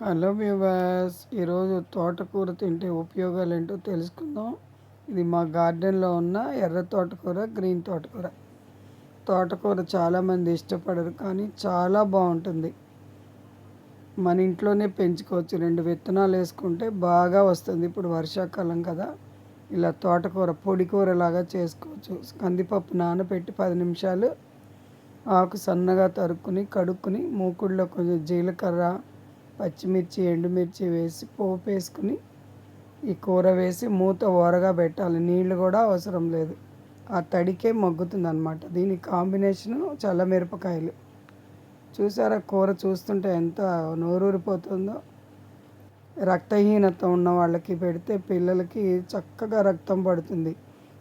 Hello viewers ఈరోజు తోటకూర తింటే ఉపయోగాలు ఏంటో తెలుసుకుందాం. ఇది మా గార్డెన్లో ఉన్న ఎర్ర తోటకూర గ్రీన్ తోటకూర. తోటకూర చాలామంది ఇష్టపడరు కానీ చాలా బాగుంటుంది. మన ఇంట్లోనే పెంచుకోవచ్చు. రెండు విత్తనాలు వేసుకుంటే బాగా వస్తుంది. ఇప్పుడు వర్షాకాలం కదా ఇలా తోటకూర పొడి కూరలాగా చేసుకోవచ్చు. కందిపప్పు నానబెట్టి పది నిమిషాలు ఆకు సన్నగా తరుక్కుని కడుక్కుని మూకుడులో కొంచెం జీలకర్ర పచ్చిమిర్చి ఎండుమిర్చి వేసి పోపు వేసుకుని ఈ కూర వేసి మూత ఓరగా పెట్టాలి. నీళ్ళు కూడా అవసరం లేదు. ఆ తడికే మగ్గుతుంది అనమాట దీని కాంబినేషను చల్లమిరపకాయలు చూసారా? కూర చూస్తుంటే ఎంత నోరూరిపోతుందో. రక్తహీనత ఉన్న వాళ్ళకి పెడితే పిల్లలకి చక్కగా రక్తం పడుతుంది.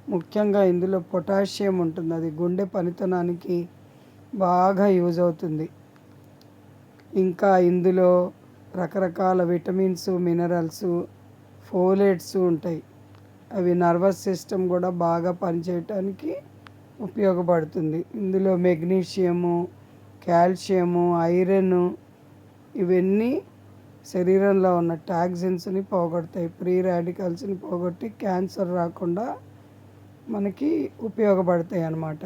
ముఖ్యంగా ఇందులో పొటాషియం ఉంటుంది. అది గుండె పనితనానికి బాగా యూజ్ అవుతుంది. ఇంకా ఇందులో రకరకాల విటమిన్స్ మినరల్స్ ఫోలేట్స్ ఉంటాయి. అవి నర్వస్ సిస్టమ్ కూడా బాగా పనిచేయటానికి ఉపయోగపడుతుంది. ఇందులో మెగ్నీషియము కాల్షియము ఐరన్ ఇవన్నీ శరీరంలో ఉన్న టాక్సిన్స్ని పోగొడతాయి. ప్రీ రాడికల్స్ని పోగొట్టి క్యాన్సర్ రాకుండా మనకి ఉపయోగపడతాయి అన్నమాట.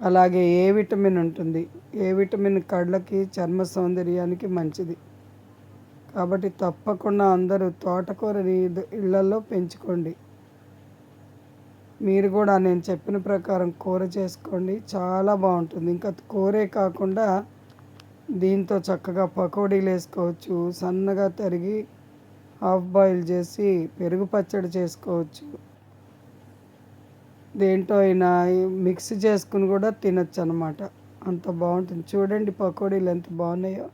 అలాగే ఏ విటమిన్ ఉంటుంది? ఏ విటమిన్ కళ్ళకి చర్మ సౌందర్యానికి మంచిది? కాబట్టి తప్పకుండా అందరూ తోటకూరని ఇళ్ళలో పెంచుకోండి. మీరు కూడా నేను చెప్పిన ప్రకారం కూర చేసుకోండి. చాలా బాగుంటుంది. ఇంకా కూరే కాకుండా దీంతో చక్కగా పకోడీలు వేసుకోవచ్చు. సన్నగా తరిగి హాఫ్ బాయిల్ చేసి పెరుగు పచ్చడి చేసుకోవచ్చు. దేంట్లో అయినా మిక్స్ చేసుకుని కూడా తినచ్చు అనమాట అంత బాగుంటుంది. చూడండి పకోడీలు ఎంత బాగున్నాయో.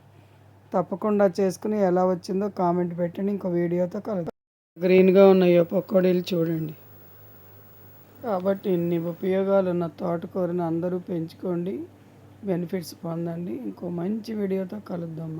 తప్పకుండా చేసుకుని ఎలా వచ్చిందో కామెంట్ పెట్టండి. ఇంకో వీడియోతో కలుగుతాం గ్రీన్గా ఉన్నాయో పకోడీలు చూడండి. కాబట్టి ఇన్ని ఉపయోగాలు ఉన్న తోటకూరని అందరూ పెంచుకోండి. బెనిఫిట్స్ పొందండి. ఇంకో మంచి వీడియోతో కలుద్దాం.